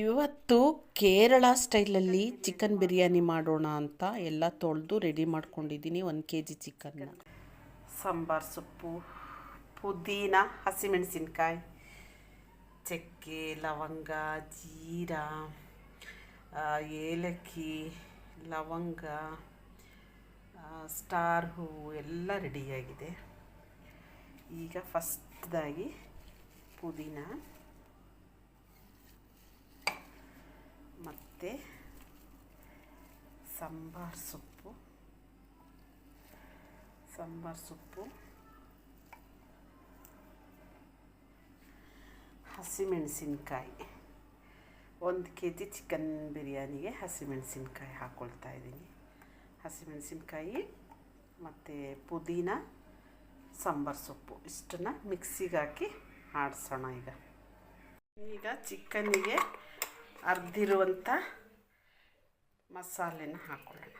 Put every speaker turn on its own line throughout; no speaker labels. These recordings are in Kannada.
ಇವತ್ತು ಕೇರಳ ಸ್ಟೈಲಲ್ಲಿ ಚಿಕನ್ ಬಿರಿಯಾನಿ ಮಾಡೋಣ ಅಂತ ಎಲ್ಲ ತೊಳೆದು ರೆಡಿ ಮಾಡ್ಕೊಂಡಿದ್ದೀನಿ ಒಂದು ಕೆ ಜಿ ಚಿಕನ್ನ. ಸಾಂಬಾರು ಸೊಪ್ಪು, ಪುದೀನ, ಹಸಿಮೆಣಸಿನ್ಕಾಯಿ, ಚಕ್ಕೆ, ಲವಂಗ, ಜೀರಾ ಏಲಕ್ಕಿ, ಲವಂಗ ಸ್ಟಾರ್ ಹೂವು ಎಲ್ಲ ರೆಡಿಯಾಗಿದೆ. ಈಗ ಫಸ್ಟ್ದಾಗಿ ಪುದೀನ. ಮತ್ತು ಸಾಂಬಾರು ಸೊಪ್ಪು. ಸಾಂಬಾರು ಸೊಪ್ಪು. ಹಸಿಮೆಣಸಿನ್ಕಾಯಿ. ಒಂದು ಕೆ ಜಿ ಚಿಕನ್ ಬಿರಿಯಾನಿಗೆ ಹಸಿಮೆಣಸಿನ್ಕಾಯಿ ಹಾಕ್ಕೊಳ್ತಾ ಇದ್ದೀನಿ. ಹಸಿಮೆಣಸಿನ್ಕಾಯಿ ಮತ್ತು ಪುದೀನ, ಸಾಂಬಾರು ಸೊಪ್ಪು. ಇಷ್ಟನ್ನು ಮಿಕ್ಸಿಗೆ ಹಾಕಿ ಆಡಿಸೋಣ ಈಗ. ಈಗ ಚಿಕನ್ನಿಗೆ ಅರ್ದಿರುವಂಥ ಮಸಾಲೆನ ಹಾಕ್ಕೊಳ್ಳೋಣ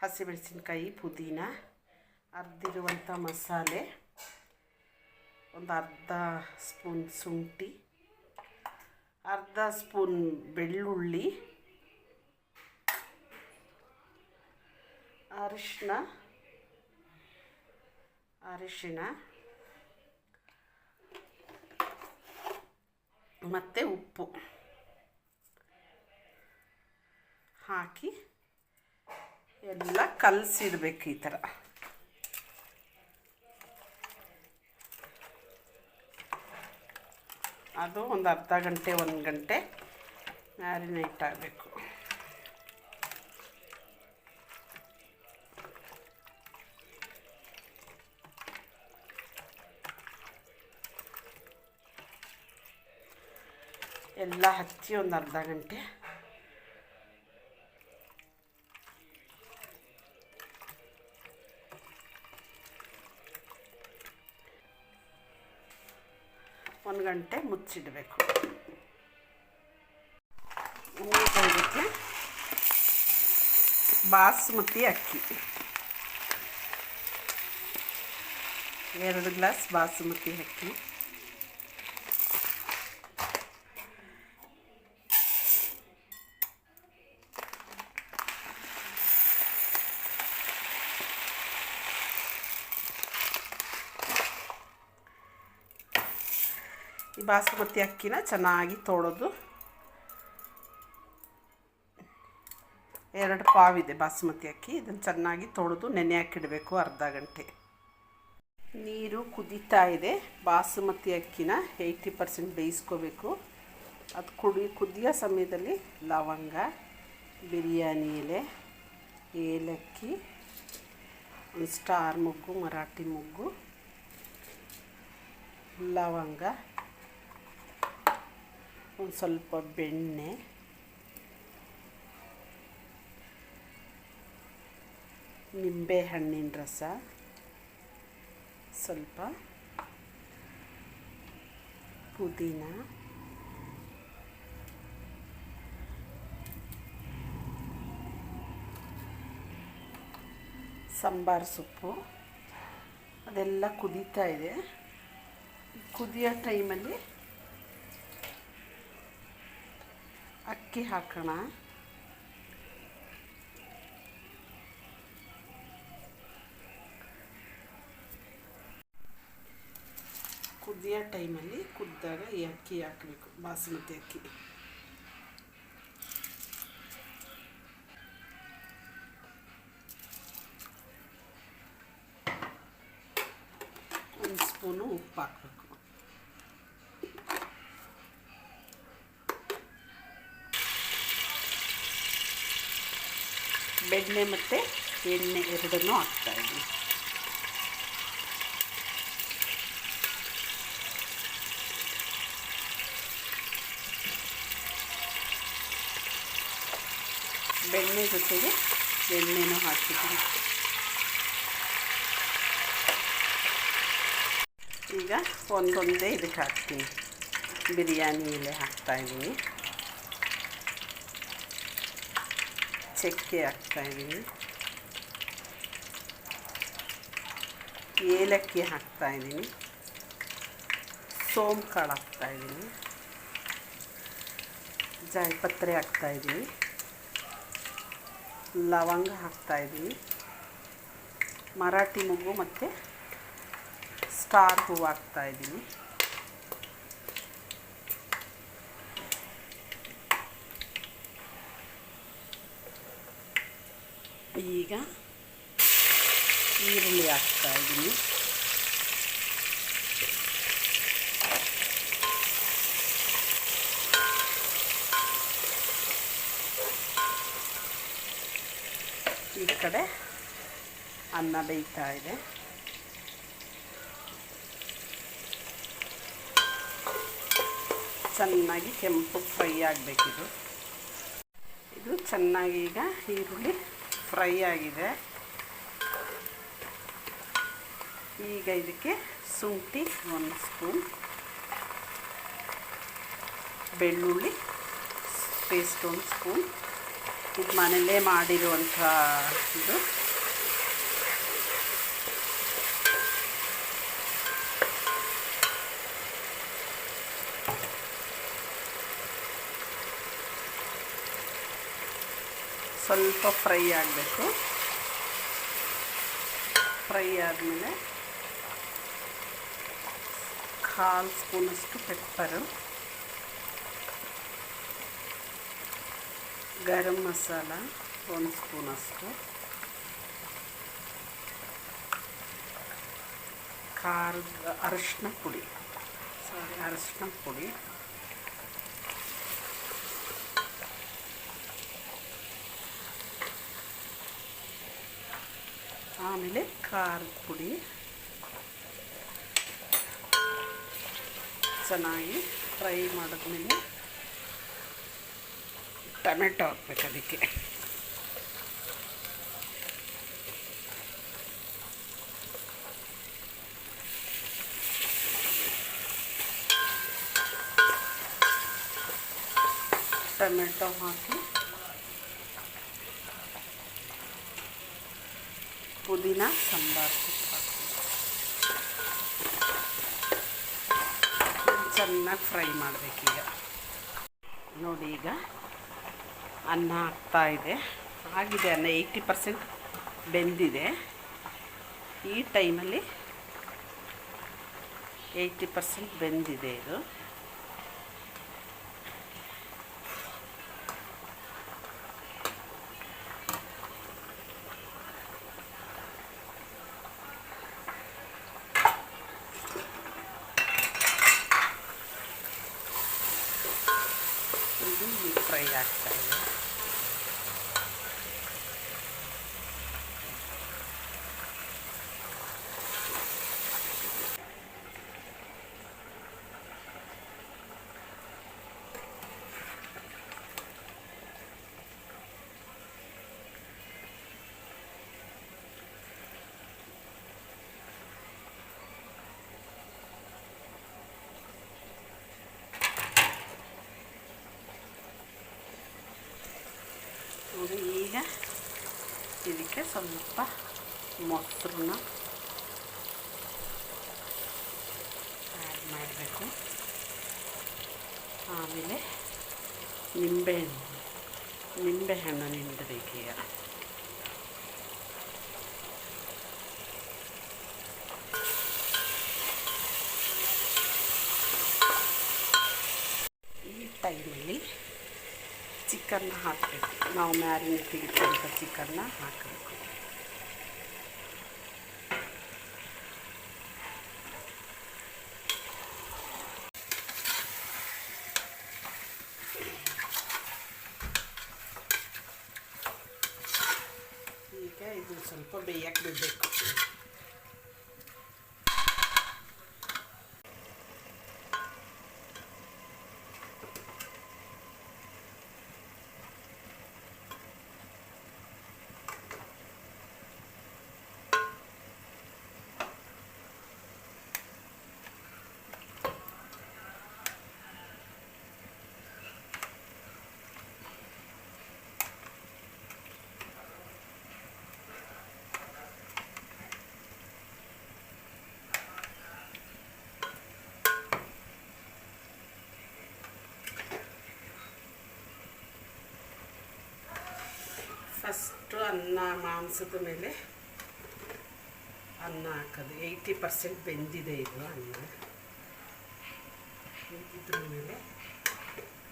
ಹಸಿಮೆಣಸಿನ್ಕಾಯಿ, ಪುದೀನ ಅರ್ದಿರುವಂಥ ಮಸಾಲೆ, ಒಂದು ಅರ್ಧ ಸ್ಪೂನ್ ಶುಂಠಿ, ಅರ್ಧ ಸ್ಪೂನ್ ಬೆಳ್ಳುಳ್ಳಿ ಅರಿಶಿನ ಅರಿಶಿಣ, ಮತ್ತು ಉಪ್ಪು. ಹಾಕಿ ಎಲ್ಲ ಕಲಸಿಡ್ಬೇಕು ಈ ಥರ. ಅದು ಒಂದು ಅರ್ಧ ಗಂಟೆ, ಒಂದು ಗಂಟೆ ಮ್ಯಾರಿನೇಟ್ ಆಗಬೇಕು. ಎಲ್ಲ ಹಚ್ಚಿ ಒಂದು ಅರ್ಧ ಗಂಟೆ ಗಂಟೆ ಮುಚ್ಚಿಡಬೇಕು. ಇದಕ್ಕೆ ಬಾಸುಮತಿ ಅಕ್ಕಿ. ಎರಡು ಗ್ಲಾಸ್ ಬಾಸುಮತಿ ಅಕ್ಕಿ. ಈ ಬಾಸುಮತಿ ಅಕ್ಕಿನ ಚೆನ್ನಾಗಿ ತೊಳೆದು ಎರಡು ಪಾವಿದೆ ಬಾಸುಮತಿ ಅಕ್ಕಿ. ಇದನ್ನು ಚೆನ್ನಾಗಿ ತೊಳೆದು ನೆನೆ ಹಾಕಿಡಬೇಕು ಅರ್ಧ ಗಂಟೆ. ನೀರು ಕುದೀತಾ ಇದೆ. ಬಾಸುಮತಿ ಅಕ್ಕಿನ ಏಯ್ಟಿ ಪರ್ಸೆಂಟ್ ಬೇಯಿಸ್ಕೋಬೇಕು. ಅದು ಕುಡಿ, ಕುದಿಯೋ ಸಮಯದಲ್ಲಿ ಲವಂಗ, ಬಿರಿಯಾನಿ ಎಲೆ, ಏಲಕ್ಕಿ, ಒಂದು ಸ್ಟಾರ್ ಮುಗ್ಗು, ಮರಾಠಿ ಮೊಗ್ಗು, ಲವಂಗ ಒಂದು ಸ್ವಲ್ಪ ಬೆಣ್ಣೆ. ನಿಂಬೆ ಹಣ್ಣಿನ ರಸ. ಸ್ವಲ್ಪ ಪುದೀನ. ಸಾಂಬಾರು ಸೊಪ್ಪು. ಅದೆಲ್ಲ ಕುದೀತಾ ಇದೆ. ಕುದಿಯೋ ಟೈಮಲ್ಲಿ ಅಕ್ಕಿ ಹಾಕೋಣ. ಕುದಿಯೋ ಟೈಮಲ್ಲಿ ಕುದ್ದಾಗ ಈ ಅಕ್ಕಿ ಹಾಕಬೇಕು ಬಾಸುಮತಿ ಅಕ್ಕಿ. ಒಂದು ಸ್ಪೂನು ಉಪ್ಪು ಹಾಕಬೇಕು. ಬೆಣ್ಣೆ ಮತ್ತು ಎಣ್ಣೆ ಎರಡನ್ನೂ ಹಾಕ್ತಾಯಿದ್ದೀನಿ ಬೆಣ್ಣೆ ಜೊತೆಗೆ ಎಣ್ಣೆನೂ ಹಾಕಿದ್ದೀನಿ. ಈಗ ಒಂದೊಂದೇ ಇದಕ್ಕೆ ಹಾಕ್ತೀನಿ. ಬಿರಿಯಾನಿ ಎಲೆ ಹಾಕ್ತಾಯಿದ್ದೀನಿ ಚಕ್ಕೆ ಹಾಕ್ತಾಯಿದ್ದೀನಿ ಏಲಕ್ಕಿ ಹಾಕ್ತಾಯಿದ್ದೀನಿ ಸೋಂಪು ಕಾಳು ಹಾಕ್ತಾಯಿದ್ದೀನಿ ಜಾಯಿಪತ್ರೆ ಹಾಕ್ತಾಯಿದ್ದೀವಿ ಲವಂಗ ಹಾಕ್ತಾಯಿದ್ದೀವಿ ಮರಾಠಿ ಮೊಗ್ಗು ಮತ್ತು ಸ್ಟಾರ್ ಹೂವು ಹಾಕ್ತಾಯಿದ್ದೀನಿ ಈಗ ಈರುಳ್ಳಿ ಹಾಕ್ತಾ ಇದ್ದೀನಿ. ಈ ಕಡೆ ಅನ್ನ ಬೇಯ್ತಾ ಇದೆ. ಚೆನ್ನಾಗಿ ಕೆಂಪು ಫ್ರೈ ಆಗಬೇಕಿದು. ಇದು ಚೆನ್ನಾಗಿ ಈಗ ಈರುಳ್ಳಿ ಫ್ರೈ ಆಗಿದೆ. ಈಗ ಇದಕ್ಕೆ ಶುಂಠಿ ಒಂದು ಸ್ಪೂನ್, ಬೆಳ್ಳುಳ್ಳಿ ಪೇಸ್ಟ್ ಒಂದು ಸ್ಪೂನ್. ಇದು ಮನೆಯಲ್ಲೇ ಮಾಡಿರುವಂಥ ಇದು. ಸ್ವಲ್ಪ ಫ್ರೈ ಆಗಬೇಕು. ಫ್ರೈ ಆದಮೇಲೆ ಕಾಲು ಸ್ಪೂನಷ್ಟು ಪೆಪ್ಪರು. ಗರಂ ಮಸಾಲ ಒಂದು ಸ್ಪೂನಷ್ಟು. ಖಾರದ ಅರಶಿನ ಪುಡಿ. ಸಾರಿ, ಅರಶಿನ ಪುಡಿ. ಆಮೇಲೆ ಖಾರದ ಪುಡಿ. ಚೆನ್ನಾಗಿ ಫ್ರೈ ಮಾಡಿದ್ಮೇಲೆ ಟೊಮೆಟೊ ಹಾಕ್ಬೇಕು ಅದಕ್ಕೆ. ಟೊಮೆಟೊ ಹಾಕಿ ಪುದೀನ, ಸಾಂಬಾರು. ಚೆನ್ನಾಗಿ ಫ್ರೈ ಮಾಡಬೇಕೀಗ ನೋಡಿ ಈಗ ಅನ್ನ ಆಗ್ತಾ ಇದೆ. ಆಗಿದೆ ಅನ್ನ, ಏಯ್ಟಿ ಪರ್ಸೆಂಟ್ ಬೆಂದಿದೆ. ಈ ಟೈಮಲ್ಲಿ ಏಯ್ಟಿ ಪರ್ಸೆಂಟ್ ಬೆಂದಿದೆ ಇದು ಈಗ ಫ್ರೈ ಆಗ್ತಾ ಇದೆ ನೋಡಿ ಈಗ ಇದಕ್ಕೆ ಸ್ವಲ್ಪ ಮೊಸರನ್ನ ಆ್ಯಡ್ ಮಾಡಬೇಕು ಆಮೇಲೆ ನಿಂಬೆಹಣ್ಣು ನಿಂಬೆಹಣ್ಣು ನಿಂಡಬೇಕೀಗ ಈ ಟೈಮಲ್ಲಿ ಚಿಕನ್ನ ಹಾಕಬೇಕು ನಾವು ಮ್ಯಾರಿನೇಟ್ ಇಟ್ಕೊಂಥ ಚಿಕನ್ನ ಹಾಕಬೇಕು ಈಗ ಇದು ಸ್ವಲ್ಪ ಬೇಯಕ್ಕೆ ಬಿಡಬೇಕು ಫಸ್ಟು ಅನ್ನ ಮಾಂಸದ ಮೇಲೆ ಅನ್ನ ಹಾಕೋದು. ಏಯ್ಟಿ ಪರ್ಸೆಂಟ್ ಬೆಂದಿದೆ ಇದು ಅನ್ನ. ಇದ್ರ ಮೇಲೆ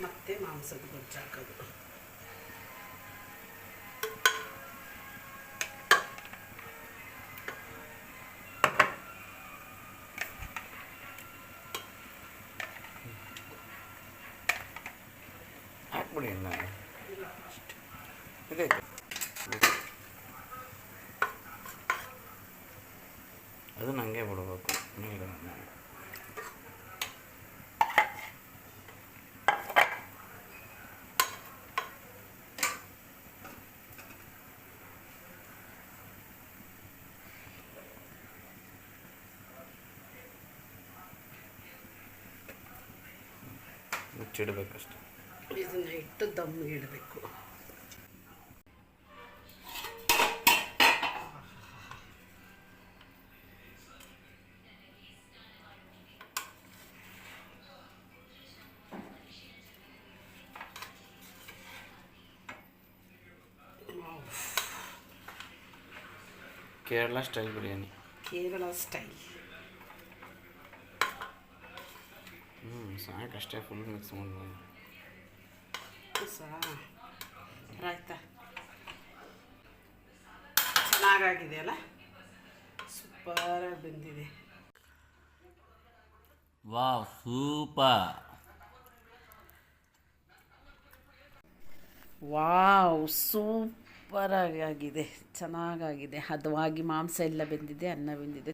ಮತ್ತೆ ಮಾಂಸದ ಗೊಜ್ಜು ಹಾಕೋದು.
ಹಾಕ್ಬಿಡಿ
ಅಣ್ಣ
ಇದೆ ಅದು ನನಗೆ ಬಿಡ್ಬೇಕು ಮೇಲೆ ಮುಚ್ಚಿಡ್ಬೇಕಷ್ಟೆ
ಇದನ್ನ ಇಟ್ಟು ದಮ್ಮಿಗೆ ಇಡಬೇಕು.
ಕೇರಳ ಸ್ಟೈಲ್ ಬಿರಿಯಾನಿ.
ಕೇರಳ ಸ್ಟೈಲ್.
ಸಾಕಷ್ಟೇ ಫುಲ್ ಮಿಕ್ಸ್ ಮಾಡ್ಬೋದು
ಚೆನ್ನಾಗಾಗಿದೆ ಅಲ್ಲ ಸೂಪರ್ ಬಂದಿದೆ.
Wow super.
ವಾವ್ ಸೂಪರಾಗಿ ಆಗಿದೆ. ಚೆನ್ನಾಗಾಗಿದೆ. ಹದವಾಗಿ ಮಾಂಸ ಎಲ್ಲ ಬೆಂದಿದೆ ಅನ್ನ ಬೆಂದಿದೆ.